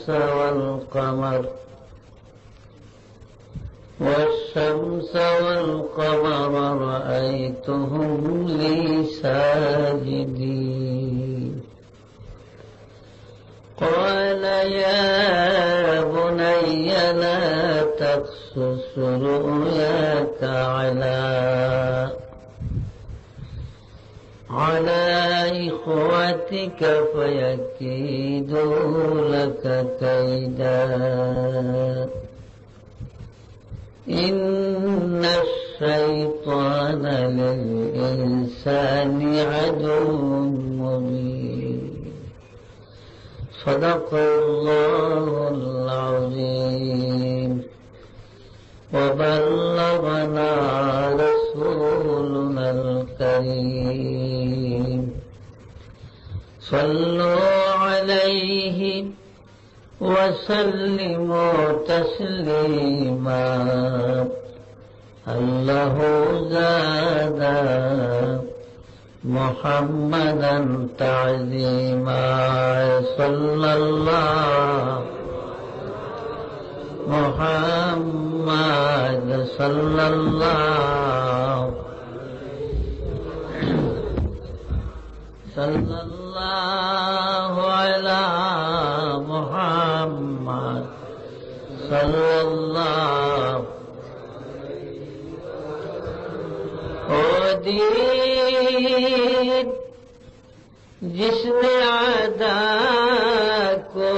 والشمس والقمر والشمس والقمر رأيتهم لي ساجدين. قال يا بني لا تقصص رؤياك إخوتك فيكيدوا لك كيدا. إن الشيطان للإنسان عدو مبين. صدق الله صلوا عليه وسلموا تسليما. الله زاد محمدا تعظيما. صلى الله محمد صلى الله صلى الله صلى الله دین جس نے عدا کو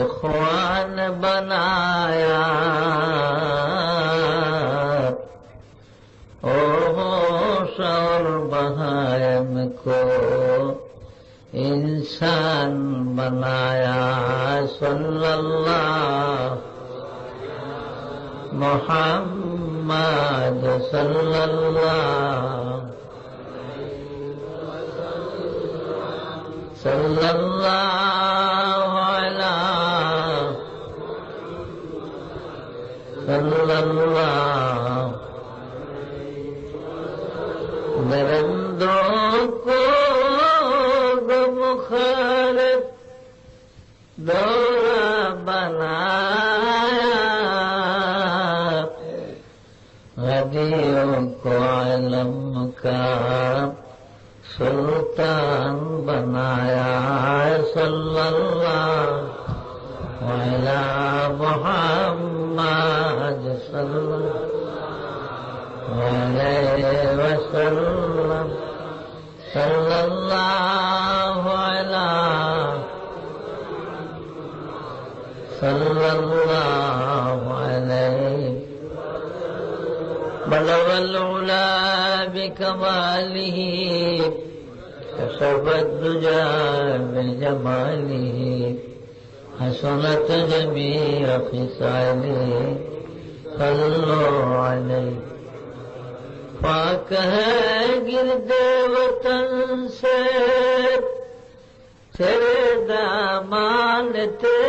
اخوان بنایا اور ہوش اور بہائم کو बनाया सल्लल्लाहु मोहम्मद सल्लल्लाहु सल्लल्लाहु का सुल्तान बनाया है सल्लल्लाह मैला मोहम्मद सल्लल्लाहु वसल्लम सल्लल्लाहु अला सल्लल्लाहु अलैहि बलवल उला کمالی کسبت میں جمالی، حسنت جمی فصالی صلو علیہ۔ پاک ہے گرد وطن سے، تیرے دامان تیرے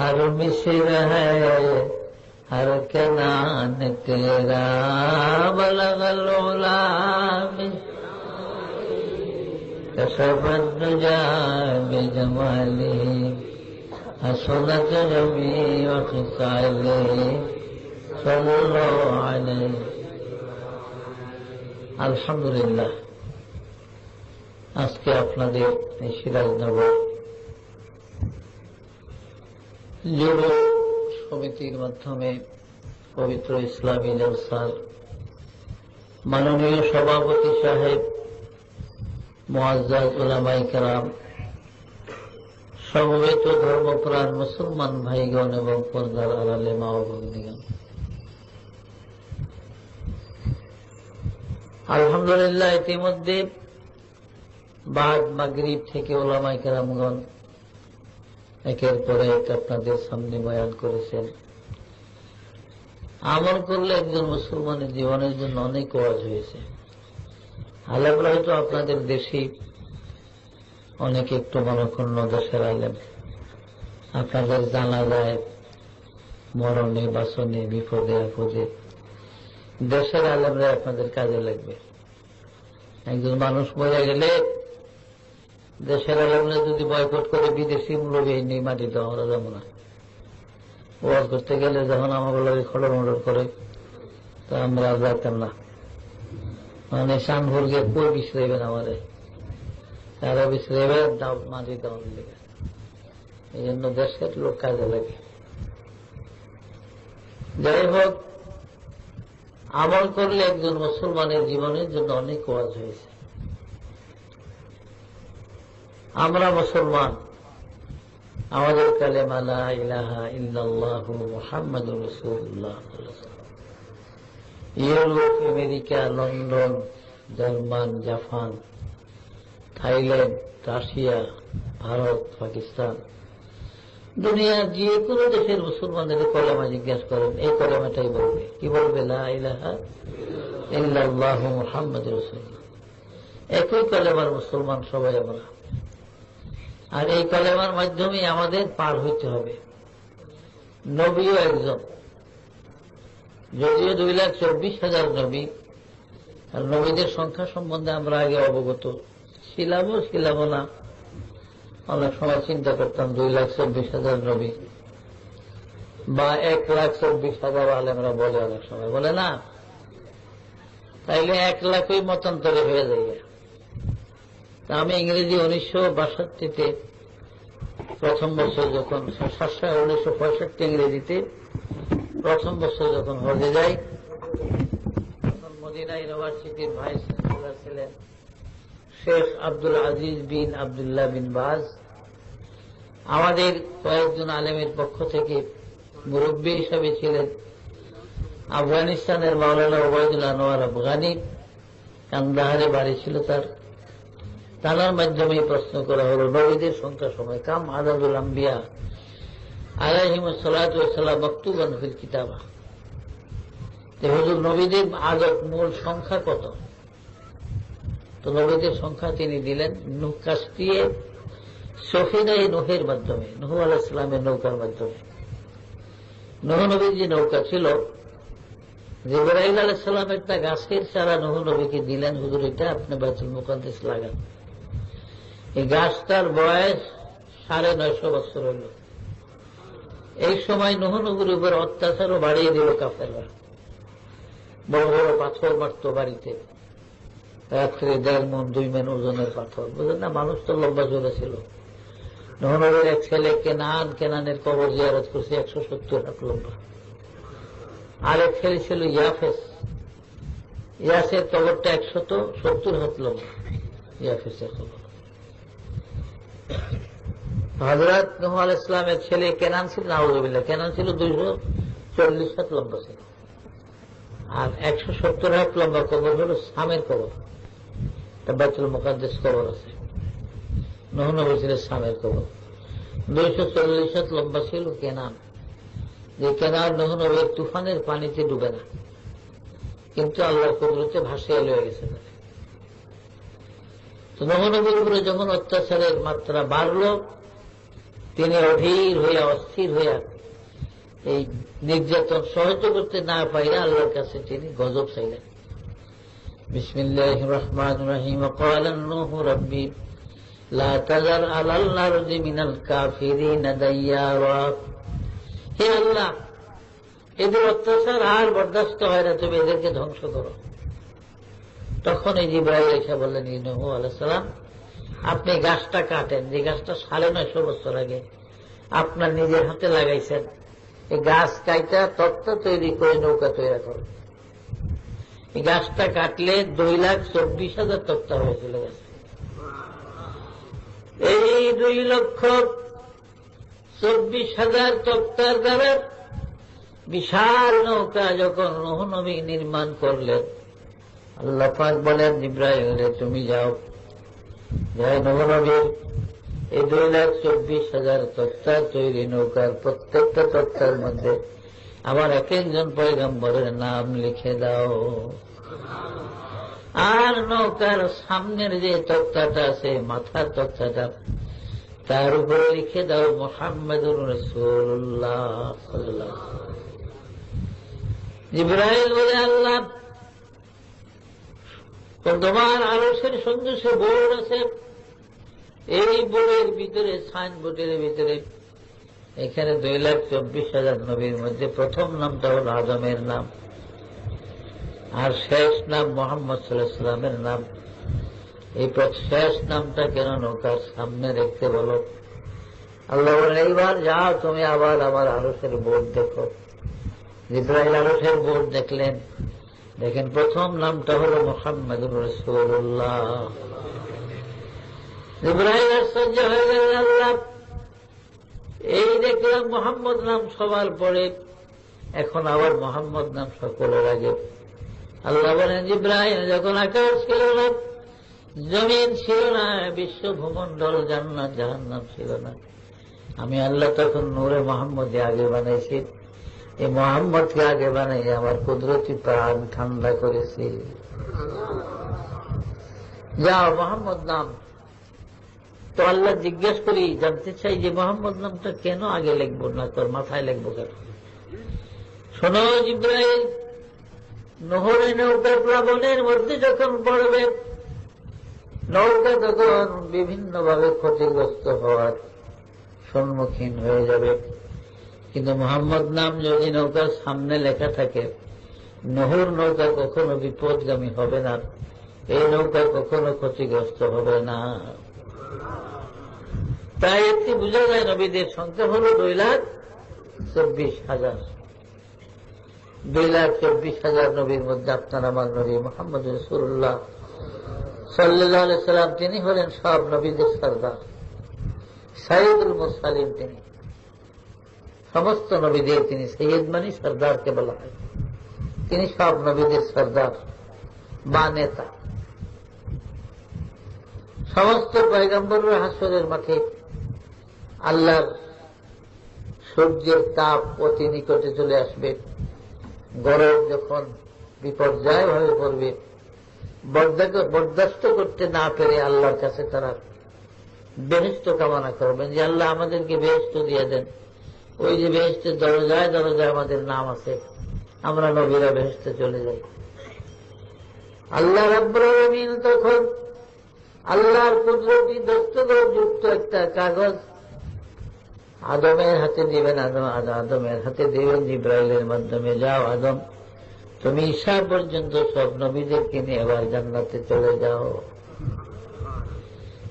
அருமிசிவ அருக்க நானுக்கு ராமலகலோலாமி கசபன்னுஜாமி ஜமாலி حسنت جميع خصاله صلى الله عليه الحمد لله আজকে আপনাদের সিরাজনগর যুব সমিতির মাধ্যমে পবিত্র ইসলামী জলসার মাননীয় সভাপতি সাহেব মোয়াজ্জাজ উলামাই কালাম সমবেত ধর্মপ্রাণ মুসলমান ভাইগণ এবং পর্দার আড়ালে মা ভগ্নীগণ আলহামদুলিল্লাহ, ইতিমধ্যে বাদ মাগরিব থেকে ওলামাই কেরামগণ একের পর এক আপনাদের সামনে বয়ান করেছেন। আমল করলে একজন মুসলমানের জীবনের জন্য অনেক ওয়াজ হয়েছে। আলেমরা হয়তো আপনাদের দেশেই অনেকে একটু মনক্ষুণ্ণ দেশের আলেম আপনাদের জানা যায় মরণে, বাসনে, বিপদে, আপদে দেশের আলেমরা আপনাদের কাজে লাগবে। একজন মানুষ মরে গেলে দেশের আলেমরা যদি বয়কট করে বিদেশি মূল্য নেই মাটি দেওয়া আমরা যাব না। ওয়াজ করতে গেলে যখন আমার লাগে খড়র মডর করে, তো আমরা যাইতাম না। মানে শানভুর গিয়ে কই বিশ্রাইবেন আমাদের তারা বিশ্রাইবে, দাও মাটি দেওয়ার লেগে এই জন্য দেশের লোক কাজে লাগে। যাই হোক, আমল করলে একজন মুসলমানের জীবনের জন্য অনেক ওয়াজ হয়েছে। আমরা মুসলমান। আমাদের কালেমা লা ইলাহা Europe America, London, German, Japan, Thailand, Russia, Bharat, Pakistan. দুনিয়ার যে কোনো দেশের মুসলমানদের কলেমা জিজ্ঞাসা করেন, এই কলেমাটাই বলবে। কি বলবে? লা ইলাহা ইল্লাল্লাহ মুহাম্মাদুর রাসূলুল্লাহ। একই কলেমার মুসলমান সবাই আমরা। আর এই কলেমার মাধ্যমে আমাদের পার হইতে হবে। নবীও একজন। যদিও দুই লাখ চব্বিশ হাজার নবী, আর নবীদের সংখ্যা সম্বন্ধে আমরা আগে অবগত ছিলামও ছিলাম না। অনেক সময় চিন্তা করতাম দুই লাখ চব্বিশ হাজার নবী বা এক লাখ চব্বিশ হাজার আলেমরা বলে অনেক সময়। বলে না, তাইলে এক লাখই মতান্তরে হয়ে যায় আমি ইংরেজি উনিশশো বাষট্টিতে প্রথম বছর যখন সাতশো উনিশশো পঁয়ষট্টি ইংরেজিতে প্রথম বছর যখন হজে যাই, তখন মদিনা ইউনিভার্সিটির ভাইস চ্যান্সেলর ছিলেন শেখ আব্দুল আজিজ বিন আবদুল্লাহ বিন বাজ। আমাদের কয়েকজন আলেমের পক্ষ থেকে মুরব্বী হিসাবে ছিলেন আফগানিস্তানের মাওলানা ওবায়দুল আনোয়ার আফগানি। কান্দাহারে বাড়ি ছিল তার। তানার মাধ্যমে প্রশ্ন করা হল, নবীদের সংখ্যা সময়। কাম আদাদুল আম্বিয়া আলাহিম সালাম মক্তুবান ফিল কিতাবা। হুজুর, নবীদের আদব মূল সংখ্যা কত? তো নবীদের সংখ্যা তিনি দিলেন কাস্টিয়ে সফিনাই নোহের মাধ্যমে, নহু আলাহ ইসলামের নৌকার মাধ্যমে। নহ নবীর যে নৌকা ছিল, জিবরাইল আলাইসাল্লাম একটা গাছের চারা নহ নবীকে দিলেন। হুজুর, এটা আপনি বাইতুল মুকাদ্দেস লাগান। এই গাছটার বয়স সাড়ে নয়শো বছর হল। এই সময় নহনগুর উপর অত্যাচারও বাড়িয়ে দিল কাফেররা। বড় বড় পাথর মারত বাড়িতে। রাত্রে দেড় মন, দুই মন ওজনের পাথর। বুঝলেন না, মানুষ তো লম্বা চলে ছিল নহনগরের এক ছেলে কেনান কেনানের কবর জিয়ারত করছে একশো সত্তর হাত লম্বা। আরেক ছেলে ছিল ইয়াফেস। ইয়াসের কবরটা একশত সত্তর হাত লম্বা, ইয়াফেসের কবর। হজরত নহ আল ইসলামের ছেলে কেনান ছিল? নাউজবিল্লা কেনান ছিল দুইশো চল্লিশ হাত লম্বা ছিল। আর একশো সত্তর হাত লম্বা কবর হল সামের কবর। বাইতুল মোকাদ্দেশ কবর আছে। নহনবী ছিল সামের কবর। দুইশো চল্লিশ হাত লম্বা ছিল কেনান। যে কেনার নহনবীর তুফানের পানিতে ডুবে না। কিন্তু আল্লাহর কুদরতে ভাসিয়ে লয়ে গেছে তো নহনবীর উপরে যখন অত্যাচারের মাত্রা বাড়ল তিনি অধীর হইয়া অস্থির হইয়া এই নির্যাতন সহ্য করতে না পাইলে আল্লাহর কাছে তিনি গজব চাইলেন বিসমিল্লাহ রহমান রহিম قال نوح ربي لا تذر على الارض من الكافرين ديارا হে আল্লাহ এদের অত্যাচার আর বরদাস্ত হয় না তুমি এদেরকে ধ্বংস করো তখন এই জিব্রাহিম এসে বললেন, ইনহু আলাইসালাম আপনি গাছটা কাটেন। যে গাছটা সাড়ে নয়শো বছর আগে আপনার নিজের হাতে লাগাইছেন এই গাছ কাইটা তত্ত্ব তৈরি করে নৌকা তৈরি করেন। এই গাছটা কাটলে দুই লাখ চব্বিশ হাজার তক্তা হয়েছিল গাছে। এই দুই লক্ষ চব্বিশ হাজার তক্তার দ্বারা বিশাল নৌকা যখন নবী নির্মাণ করলেন আল্লাহ পাক বলেন ইব্রাহিম তুমি যাও। যাই নবনবীর এই দুই লাখ চব্বিশ হাজার তত্ত্বার তৈরি নৌকার প্রত্যেকটা তত্ত্বার মধ্যে আবার এক একজন পয়গম্বরের নাম লিখে দাও। আর নৌকার সামনের যে তক্তাটা আছে, মাথার তক্তাটা তার উপরে লিখে দাও, মোহাম্মদুর রসুল্লাহ জিব্রাহিল বলে, আল্লাহ তোমার আলসের সঙ্গে সে বোর্ড আছে এই বোর্ডের ভিতরে সাইনবোর্ডের ভিতরে এখানে দুই লাখ চব্বিশ হাজার নবীর মধ্যে প্রথম নামটা হল আদমের নাম। আর শেষ নাম মোহাম্মদ সাল্লাহামের নাম। এই শেষ নামটা কেন নৌকার সামনে দেখতে বলো? আল্লাহ এইবার যাও তুমি আবার আমার আরসের বোর্ড দেখো। ইব্রাহিম আরসের বোর্ড দেখলেন। দেখেন প্রথম নামটা হল মোহাম্মদ রসুল্লাহ ইব্রাহিম আশ্চর্য হয়ে গেলেন আল্লাহ। এই দেখলাম মোহাম্মদ নাম সবার পরে, এখন আবার মোহাম্মদ নাম সকলের আগে। আল্লাহ বলেন ইব্রাহিম যখন আকাশ ছিল না, জমিন ছিল না, বিশ্ব ভূমন্ডল জান্নাত জাহান নাম ছিল না। আমি আল্লাহ তখন নূরে মোহাম্মদ আগে বানাইছি। এই মোহাম্মদকে আগে বানাই, আমার কুদরতি প্রাণ ঠান্ডা করেছি। যাও, মোহাম্মদ নাম। তো আল্লাহ জিজ্ঞেস করি, জানতে চাই যে মোহাম্মদ নামটা কেন আগে লিখব না, তোর মাথায় লিখব কেন? শোনো জিব্রাহিম নহরে নৌকা প্লাবনের মধ্যে যখন পড়বে, নৌকা তখন বিভিন্নভাবে ক্ষতিগ্রস্ত হওয়ার সম্মুখীন হয়ে যাবে। কিন্তু মোহাম্মদ নাম যদি নৌকার সামনে লেখা থাকে, নহর নৌকা কখনো বিপদগামী হবে না, এই নৌকা কখনো ক্ষতিগ্রস্ত হবে না। তাই একটি বোঝা যায় নবীদের সংখ্যা হল দুই লাখ চব্বিশ হাজার। দুই লাখ চব্বিশ হাজার নবীর মধ্যে আপনার আমার নবী মোহাম্মদ রসুল্লাহ সাল্লাহ সাল্লাম তিনি হলেন সব নবীদের সর্দার। সাইদুল মুসালিম তিনি। সমস্ত নবীদের তিনি সৈয়দ মানি সর্দারকে বলা হয়। তিনি সব নবীদের সর্দার বা নেতা। সমস্ত পয়গম্বর হাসরের মাঠে আল্লাহর সূর্যের তাপ অতি নিকটে চলে আসবে। গরম যখন বিপর্যয় ভাবে পড়বে, বরদাস্ত করতে না পেরে আল্লাহর কাছে তারা বেহেস্ত কামনা করবেন যে আল্লাহ আমাদেরকে বেহেস্ত দিয়ে দেন। ওই যে বেহেস্তের দরজায় দরজায় আমাদের নাম আছে। আমরা নবীরা বেহেস্তে চলে যাই। আল্লাহ রব্বিন তখন আল্লাহর কুদরতি দস্তগত যুক্ত একটা কাগজ আদমের হাতে দিবেন, আদম, আদমের হাতে দিবেন, জিব্রাইলের মাধ্যমে, যাও আদম, তুমি ঈশা পর্যন্ত সব নবীদেরকে নিয়ে এবার জান্নাতে চলে যাও।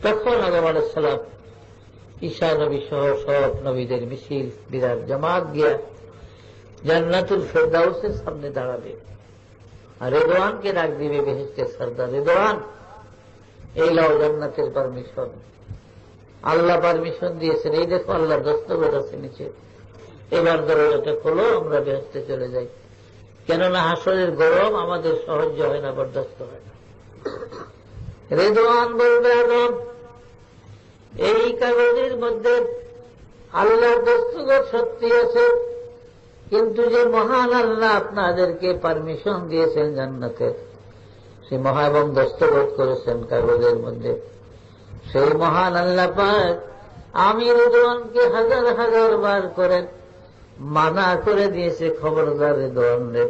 তখন আদম আলাইসালাম ঈশা নবী সহ সব নবীদের মিছিল, বিরাট জামাত গিয়া জান্নাতুল ফেরদাউসের সামনে দাঁড়াবে। আর রেদোয়ানকে ডাক দিবে বেহেস্টের সর্দার রেদোয়ান এই লাও জান্নাতের পারমিশন। আল্লাহ পারমিশন দিয়েছেন, এই দেখো আল্লাহ দস্তগত আছে নিচে। এবার দরজাটা খোলো, আমরা বেহেস্তে চলে যাই। কেননা হাসরের গরম আমাদের সহ্য হয় না, বরদাস্ত হয় না। রেদোয়ান বলবে, আদম এই কাগজের মধ্যে আল্লাহর দস্তগত সত্যি আছে, কিন্তু যে মহান আল্লাহ আপনাদেরকে পারমিশন দিয়েছেন জান্নাতের সে মহা এবং দস্তগত করেছেন কাগজের মধ্যে। সেই মহান আল্লাহ পাক আমি রেদওয়ানকে হাজার হাজার বার করেন, মানা করে দিয়েছে খবরদার রেদওয়ানদের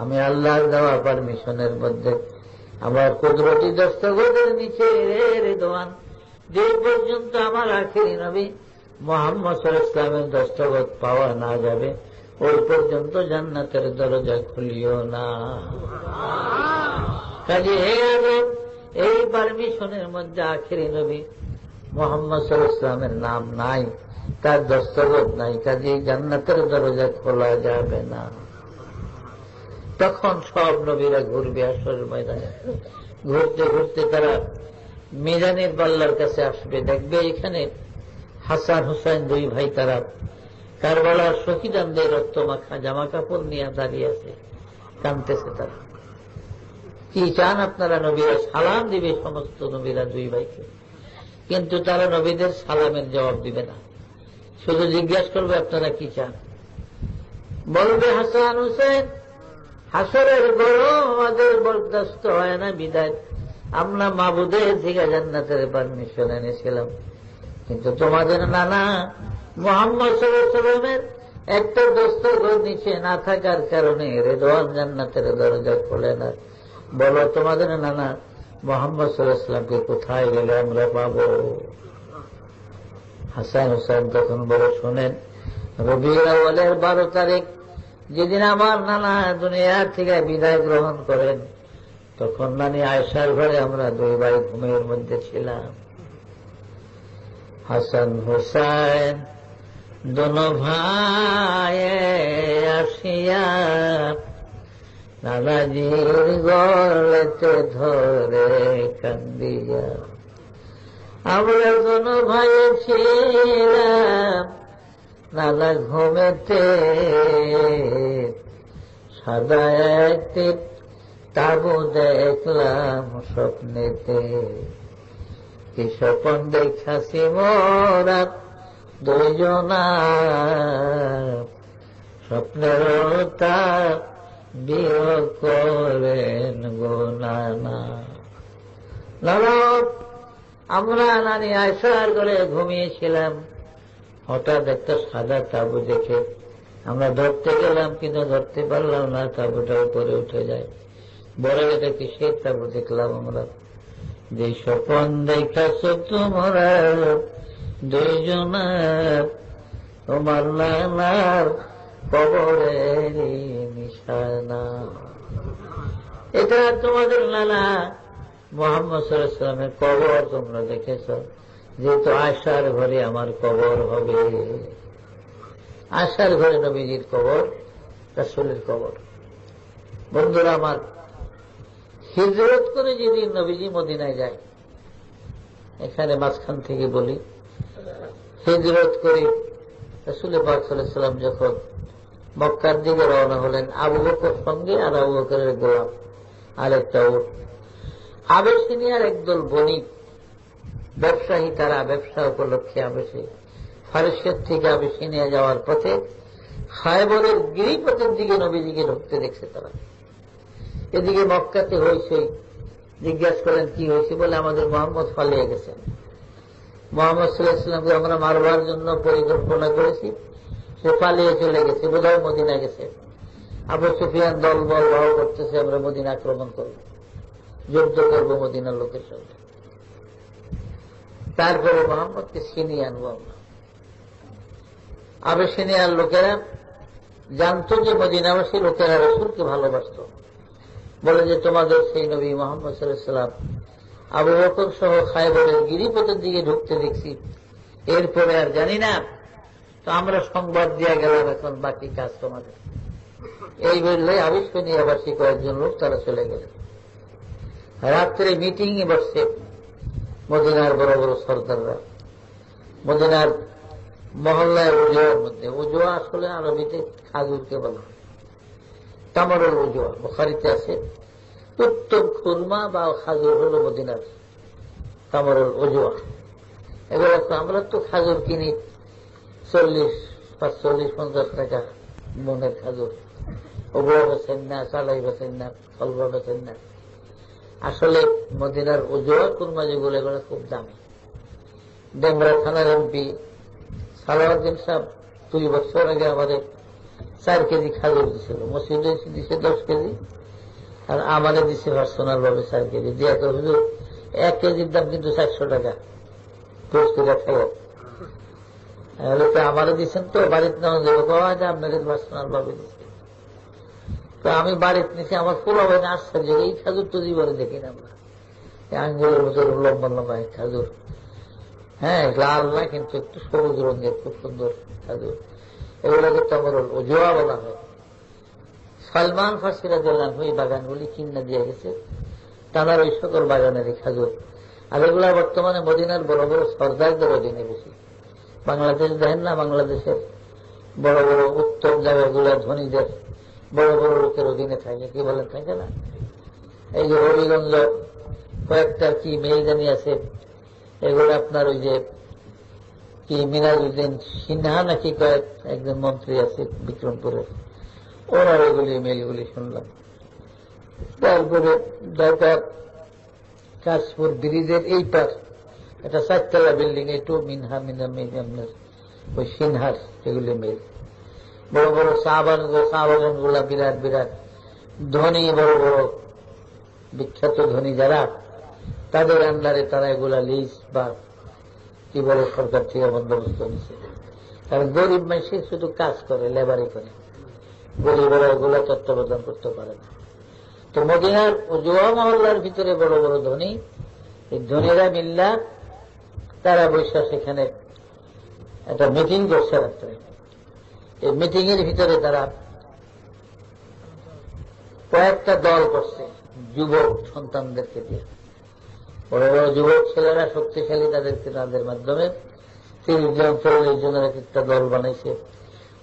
আমি আল্লাহর দেওয়া পারমিশনের মধ্যে আমার কুদরতি দস্তগতের নিচে রে রেদওয়ান যে পর্যন্ত আমার আখেরি নবী মোহাম্মদ ইসলামের দস্তগত পাওয়া না যাবে, ওই পর্যন্ত জান্নাতের দরজা খুলিও না। কাজে হে আদম এই পারমিশনের মধ্যে আখেরি নবী মোহাম্মদ ইসলামের নাম নাই, তার দস্তগত নাই, কাজে জান্নাতের দরজা খোলা যাবে না। তখন সব নবীরা ঘুরবে আসর ময়দানে। ঘুরতে ঘুরতে তারা মিজানের পাল্লার কাছে আসবে, দেখবে এখানে হাসান হুসাইন দুই ভাই তারা কারবালার শহীদানদের রক্ত মাখা, জামা কাপড় নিয়ে দাঁড়িয়ে আছে, কানতেছে তারা। কি চান আপনারা নবীরা? সালাম দিবে সমস্ত নবীরা দুই ভাইকে। কিন্তু তারা নবীদের সালামের জবাব দিবে না। শুধু জিজ্ঞাসা করবে, আপনারা কি চান? বলবে, হাসান হুসেন হাসরের গরম আমাদের বরদাস্ত হয় না, বিদায় আমরা মাবুদের থেকে জান্নাতের পারমিশন এনেছিলাম। কিন্তু তোমাদের নানা মোহাম্মদ সাল্লামের একটা দস্তগর নিচে না থাকার কারণে রেদওয়ান জান্নাতের দরজা খোলে না। বলো তোমাদের নানা মোহাম্মদ সাল্লাহামকে কোথায় গেলে আমরা পাব? হাসান হুসেন তখন বলে শোনেন রবিউলের বারো তারিখ, যেদিন আমার নানা দুনিয়ার থেকে বিদায় গ্রহণ করেন। তখন নানি আয়সার ঘরে আমরা দুই ভাই ঘুমের মধ্যে ছিলাম। হাসান হুসাইন দোনো ভাই আসিয়া দাদাজির গলেতে ধরে কান্দিয়া। আমরা দোনো ভাই ছিলাম, নানা ঘুমেতে সাদা একটি তাবু দেখলাম স্বপ্নেতে। কি স্বপন দেখাছি মোরা দুজনা স্বপ্নের তা বিয় করেন গোনানা নানা। আমরা নানি আয়সার করে ঘুমিয়েছিলাম। হঠাৎ একটা সাদা তাবু দেখে আমরা ধরতে গেলাম, কিন্তু ধরতে পারলাম না, তাবুটা উপরে উঠে যায়। বড় এটা কিসের দেখলাম আমরা। যে স্বপন দেখাছ তোমরা দুইজনের, তোমার নানার কবরের নিশানা। এটা তোমাদের নানা মোহাম্মদ সাল্লামের কবর তোমরা দেখেছ। যেহেতু আশার ঘরে আমার কবর হবে। আশার ঘরে নবীজির কবর, রাসুলের কবর। বন্ধুরা আমার হিজরত করে যেদিন নবীজি মদিনায় যায়, এখানে মাঝখান থেকে বলি, হিজরত করে রসুলের পাক সাল্লাম যখন মক্কার দিকে রওনা হলেন, আবু বকর সঙ্গে আর আবু বকরের গোলাম আরেকটা উঠ আবেশিনিয়ার একদল বণিক ব্যবসায়ী তারা ব্যবসা উপলক্ষে আবেশে, ফারসের থেকে আবেশিনিয়া যাওয়ার পথে খায়বরের গিরিপথের দিকে নবীজিকে ঢুকতে দেখছে তারা। এদিকে মক্কাতে হয়েছে, জিজ্ঞাসা করেন, কি হয়েছে? বলে, আমাদের মোহাম্মদ পালিয়ে গেছে। মোহাম্মদ সাল্লাহামকে আমরা মারবার জন্য পরিকল্পনা করেছি। সে পালিয়ে চলে গেছে, বোধহয় মদিনা গেছে। আবু সুফিয়ান দল বল ভাব করতেছে, আমরা মদিনা আক্রমণ করব। যুদ্ধ করব মদিনার লোকের সঙ্গে। তারপরে মোহাম্মদকে ছিনিয়ে আনব আমরা। আবেসিনিয়ার লোকেরা জানতো যে মদিনাবাসী লোকেরা রসুলকে ভালোবাসত। বলে যে তোমাদের সেই নবী মোহাম্মদ সাল্লাম আবু বকর সহ খাইবরের গিরিপথের দিকে ঢুকতে দেখছি। এরপরে আর জানি না। তো আমরা সংবাদ দিয়া গেলাম এখন বাকি কাজ তোমাদের। এই বললে আবিষ্কানিয়াবাসী কয়েকজন লোক তারা চলে গেলেন রাত্রে মিটিং এ বসছে মদিনার বড় বড় সর্দাররা। মদিনার মহল্লায় উজোয়ার মধ্যে। উজোয়া আসলে আরবিতে খাজুরকে বলা হয়। তামারুল উজোয়া বখারিতে আছে। উত্তম খুরমা বা খাজুর হল মদিনার তামারুল উজোয়া এবার আমরা তো খাজুর কিনি চল্লিশ, পাঁচচল্লিশ, পঞ্চাশ টাকা মনের খাজুর ওগুলো বেছেন না চালাই বেছেন না ফলবা বেছেন না। আসলে মদিনার উজোয়া কুরমা যেগুলো এগুলো খুব দামি। ডেমরা থানার এমপি সালাউদ্দিন সাহেব, দুই বছর আগে আমাদের চার কেজি খাজুর দিছিল। মসজিদে দিছে দশ কেজি। আর আমাদের দিছে পার্সোনাল ভাবে চার কেজি। দিয়া তো হুজুর এক কেজির দাম কিন্তু চারশো টাকা। পুরস্কার খাইব আমারে দিচ্ছেন তো বাড়িতে নেওয়া যাবে বাবা যে আপনাদের পার্সোনাল ভাবে দিচ্ছে তো আমি বাড়িতে নিচে আমার পুরো হবে না আশ্চর্য এই খাজুর তো জীবনে দেখি না আমরা। আঙ্গুলের মতো লম্বা লম্বা খাজুর। হ্যাঁ লাল না কিন্তু একটু সবুজ রঙের, খুব সুন্দর খাজুর। এগুলোকে তোমার জোয়া বলা হয় সালমান ফাঁসিরা দিলাম ওই বাগানগুলি কিনা দিয়ে গেছে। তানার ওই সকল বাগানের খাজুর। আর এগুলা বর্তমানে মদিনার বড় বড় সর্দারদের অধীনে বেশি। বাংলাদেশ দেখেন না, বাংলাদেশের বড় বড় উত্তম জায়গাগুলো ধনীদের বড় বড় লোকের অধীনে থাকে কি বলেন, থাকে না? এই যে হরিগঞ্জ, কয়েকটা কি মেলজানি আছে, এগুলো আপনার ওই যে কি মিনাজুদ্দিন সিনহা নাকি কয়েক একজন মন্ত্রী আছে বিক্রমপুরের ওনার এগুলি মেলগুলি শুনলাম। তারপরে ঢাকা কাশপুর ব্রিজের এই পার একটা চারতলা বিল্ডিং একটু মিনহা মিনা মিজামের ওই সিনহার এগুলি মেল। বড় বড় চা বাগানগুলা বিরাট বিরাট, ধনী বড় বড়, বিখ্যাত ধনী যারা, তাদের আন্ডারে তারা এগুলা লিজ বা কি বলে সরকার থেকে বন্দোবস্ত নিচ্ছে কারণ গরিব মানুষ শুধু কাজ করে, লেবারি করে। গরিবেরা এগুলা তত্ত্বাবধান করতে পারে না। তো মদিনার জুয়া মহল্লার ভিতরে বড় বড় ধনী। এই ধনীরা মিল্লা, তারা বৈশা সেখানে একটা মিটিং করছে রাত্রে। এই মিটিং এর ভিতরে তারা কয়েকটা দল করছে, যুবক সন্তানদেরকে দিয়ে। বড় বড় যুবক ছেলেরা শক্তিশালী তাদেরকে তাদের মাধ্যমে তিরিশ জন চল্লিশ জনের এক একটা দল বানাইছে।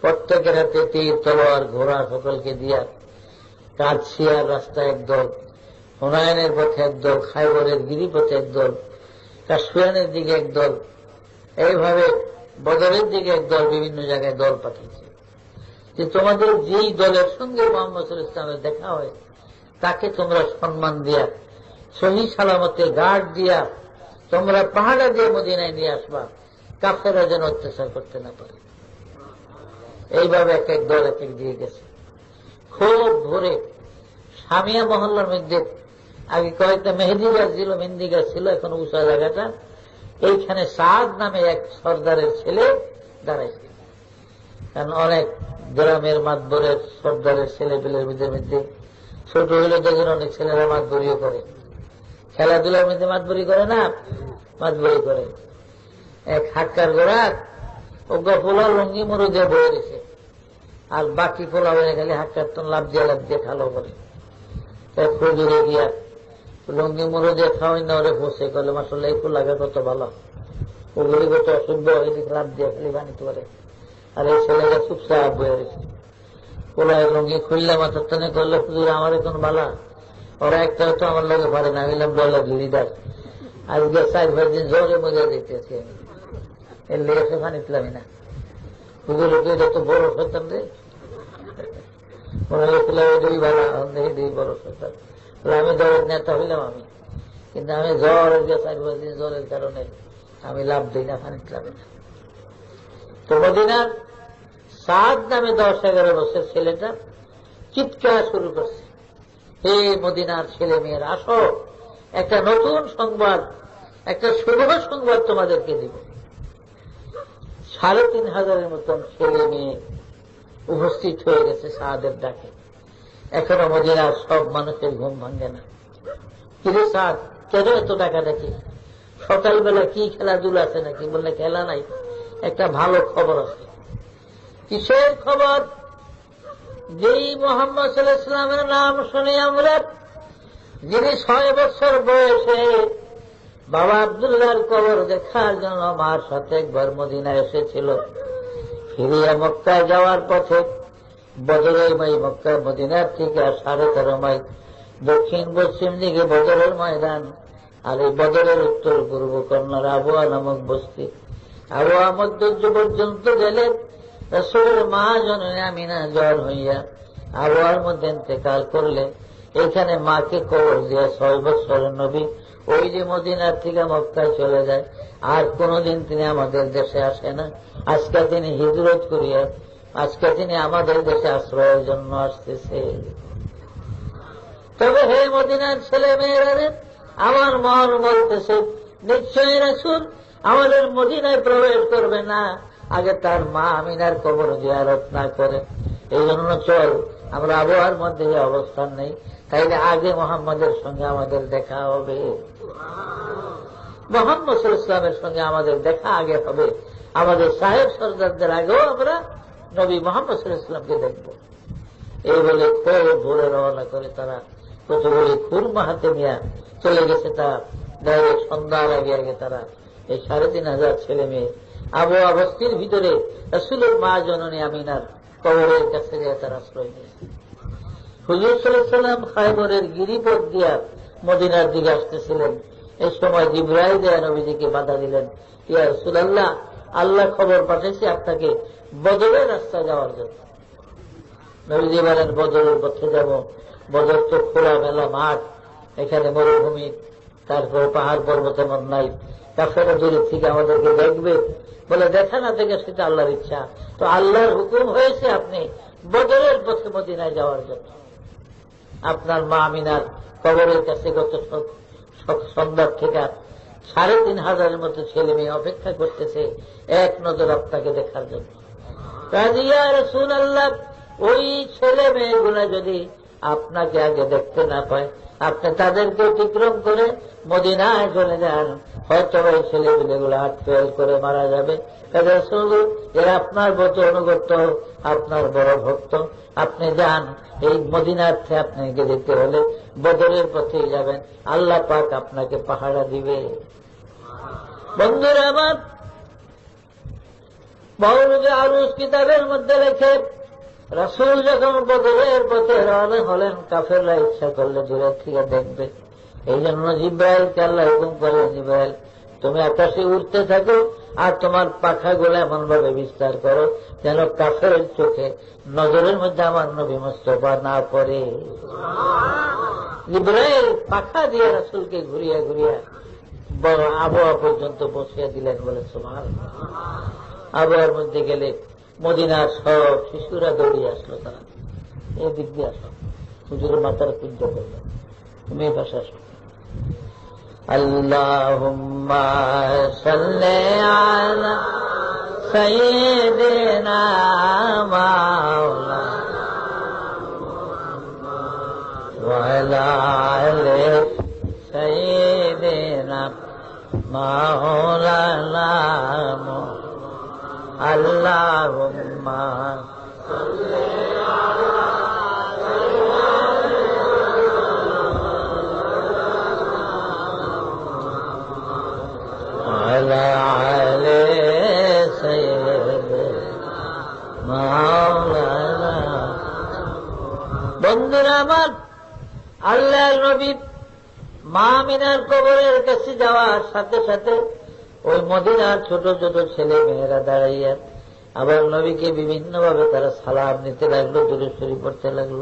প্রত্যেকের হাতে তীর, তলোয়ার, ঘোড়া সকলকে দিয়া কাছিয়ার রাস্তায় একদল হুনায়নের পথে একদল খাইবরের গিরিপথে একদল কাশ্মীরানের দিকে একদল এইভাবে বদরের দিকে একদল বিভিন্ন জায়গায় দল পাঠিয়েছে। যে তোমাদের যেই দলের সঙ্গে মোহাম্মদ ইসলামের দেখা হয়, তাকে তোমরা সম্মান দিয়া সহি সালামতে গার্ড দিয়া তোমরা পাহাড়া দিয়ে মদিনায় নিয়ে আসবা কাফেরা যেন অত্যাচার করতে না পারে। এইভাবে এক এক দল এক এক দিয়ে গেছে। খুব ভোরে সামিয়া মহল্লার মধ্যে আগে কয়েকটা মেহেদি গাছ ছিল, মেহেন্দি গাছ ছিল, এখন উষা জায়গাটা। এইখানে সাদ নামে এক সর্দারের ছেলে দাঁড়াইছে। কারণ অনেক গ্রামের মাতবরের সর্দারের ছেলে পেলের মধ্যে মধ্যে ছোট হইলে দেখেন অনেক ছেলেরা মাতবরিও করে। খেলাধুলার মধ্যে মাতবরি করে না? মাতবরি করে। এক হাক্কার গোড়া ওগা পোলা লঙ্গি মরু দিয়ে বয়ে রয়েছে আর বাকি পোলা হয়ে গেলে হাক্কার তো লাভ দিয়ে লাভ দিয়ে খালো করে। খুঁজুরে গিয়া লঙ্গি মরু দিয়ে খাওয়াই না, ওরে ফসে করলে মাসাল্লাহ একটু লাগে কত ভালো। ওগুলি কত অসভ্য এদিকে লাভ দিয়ে খালি বানিতে পারে আর এই ছেলেটা চুপচাপ বয়ে রয়েছে পোলা লঙ্গি খুললে মাথার টানে করলে হুজুর আমার এখন বালা? ওরা একটা তো আমার লগে পারে না, আমি ডলার লিডার আজকে চার পাঁচ দিন জোরে মজা দিতেছি আমি। এর লেগে সে পানি পেলামি না। হুজুর এটা তো বড় সন্তান রে? মনে হয়েছিলাম এটাই ভালো এটাই বড় সন্তান। আমি দলের নেতা হইলাম আমি, কিন্তু আমি জ্বর গিয়ে চার পাঁচ দিন জ্বরের কারণে আমি লাভ দিই না পানি পেলামি না। তো মদিনার সাত নামে দশ এগারো বছর ছেলেটা চিৎকার শুরু করছে। হে মদিনার ছেলে মেয়ের আসো। একটা নতুন সংবাদ, একটা শুভ সংবাদ তোমাদেরকে দিব। সাড়ে তিন হাজারের মতন ছেলে মেয়ে উপস্থিত হয়ে গেছে সাহাদের ডাকে। এখনও মদিনার সব মানুষের ঘুম ভাঙে না। কিন্তু সাদ কেন এত টাকা দেখি? সকালবেলা কি খেলাধুলা আছে নাকি? বললে, খেলা নাই, একটা ভালো খবর আছে। কিসের খবর? যেই মোহাম্মদ সাল্লাহামের নাম শুনে আমরা, যিনি ছয় বছর বয়সে বাবা আবদুল্লাহর কবর দেখার জন্য মার সাথে একবার মদিনা এসেছিল। ফিরিয়া মক্কায় যাওয়ার পথে বদরের মাই মক্কায় মদিনার থেকে সাড়ে তেরো মাইল দক্ষিণ পশ্চিম দিকে বদরের ময়দান আর এই বদরের উত্তর পূর্ব কন্যার আবহাওয়া নামক বস্তি। আবহাওয়া মধ্য পর্যন্ত গেলে রসুলের মা জননী আমিনা জ্বর হইয়া আবহাওয়ার মধ্যে ইন্তেকাল করলে, এখানে মাকে কবর দিয়া ছয় বছরের নবী। ওই যে মদিনার থেকে মক্কায় চলে যায়, আর কোনদিন তিনি আমাদের দেশে আসে না। আজকে তিনি হিজরত করিয়া, আজকে তিনি আমাদের দেশে আশ্রয়ের জন্য আসতেছে। তবে হে মদিনার ছেলে মেয়েরা আমার মন বলতেছে, নিশ্চয়ই রাসুল, আমাদের মদিনায় প্রবেশ করবে না। আগে তার মা আমিনার কবর জিয়ারত না করে। এই জন্য চল, আমরা আবহাওয়ার মধ্যে অবস্থান নেই। তাইলে আগে মোহাম্মদের সঙ্গে আমাদের দেখা হবে। মোহাম্মদ ইসলামের সঙ্গে আমাদের দেখা আগে হবে। আমাদের সাহেব সর্দারদের আগেও আমরা নবী মোহাম্মদ ইসলামকে দেখব। এই বলে খুব ভোরে রওনা করে তারা কতগুলি খুরমা হাতে নিয়ে চলে গেছে তারা। ডাইরেক্ট সন্ধ্যার আগে আগে তারা এই সাড়ে তিন হাজার ছেলে মেয়ে আবু অবস্থির ভিতরে রসুলের মা জননী আমিনার কবরের কাছে তার আশ্রয় নিয়েছে। হুজুর সাল্লাম খাইবরের গিরিপথ দিয়া মদিনার দিকে আসতেছিলেন। এই সময় জিব্রাহিল দেয়া নবীজিকে বাধা দিলেন। ইয়া রসুলাল্লাহ, আল্লাহ খবর পাঠাইছে আপনাকে বদলের রাস্তা যাওয়ার জন্য। নবীজি বলেন, বদরের পথে যাব। বদর তো খোলা মেলা মাঠ, এখানে মরুভূমি, তারপরে পাহাড় পর্বত এমন নাই। কাফেরা দূরের থেকে আমাদেরকে দেখবে বলে, দেখা না থেকে সেটা আল্লাহর ইচ্ছা। তো আল্লাহর হুকুম হয়েছে আপনি বদরের পথে মদিনায় যাওয়ার জন্য। আপনার মা আমিনার কবরের কাছে গত সন্ধ্যার থেকে সাড়ে তিন হাজারের মতো ছেলে মেয়ে অপেক্ষা করতেছে এক নজর আপনাকে দেখার জন্য। রসুল আল্লাহ ওই ছেলে মেয়েগুলা যদি আপনাকে আগে দেখতে না পায়, আপনি তাদেরকে অতিক্রম করে মদিনায় চলে যান। হয়তো ওই ছেলেগুলো হাট ফেল করে মারা যাবে। এরা আপনার মতো অনুগত, আপনার বড় ভক্ত। আপনি যান, এই মদিনার্থে আপনাকে যেতে হলে বদরের পথেই যাবেন। আল্লাহ পাক আপনাকে পাহাড়া দিবে। বন্ধুরা আমার, মৌলবী আরুস কিতাবের মধ্যে লেখে, রাসুল যখন বদলের পথে রওনা হলেন, কাফেররা ইচ্ছা করলে দূরের থেকে দেখবে। এই জন্য জিব্রাইলকে আল্লাহ হুকুম করে, জিব্রাইল, তুমি আকাশে উঠতে থাকো আর তোমার পাখাগুলো এমন ভাবে বিস্তার করো যেন কাফের চোখে নজরের মধ্যে আমার নবী মোস্তফা না পড়ে। জিব্রাইল পাখা দিয়ে রাসুলকে ঘুরিয়া ঘুরিয়া বড় আবহাওয়া পর্যন্ত বসিয়ে দিলেন বলে তোমার আবহাওয়ার মধ্যে গেলে মদিনার সব শিশুরা দৌড়িয়ে আসলো তারা। এই দিক দিয়ে আসো। হুজুরের মাথার কুঞ্জ করল। এই ভাষা আসো। اللهم صل على سيدنا مولانا وعلى آل سيدنا مولانا اللهم على আল্লাহ নবী মা মিনার কবরের কাছে যাওয়ার সাথে সাথে ওই মদিনার ছোট ছোট ছেলে মেয়েরা দাঁড়াইয়া আবার নবীকে বিভিন্নভাবে তারা সালাম নিতে লাগল, দূরে সরি পড়তে লাগল।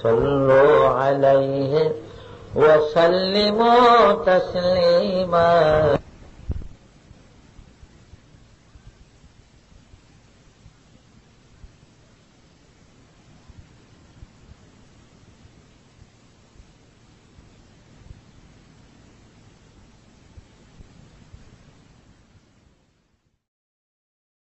সল্লো আলাইহে সাল্লিম তাসলিমা।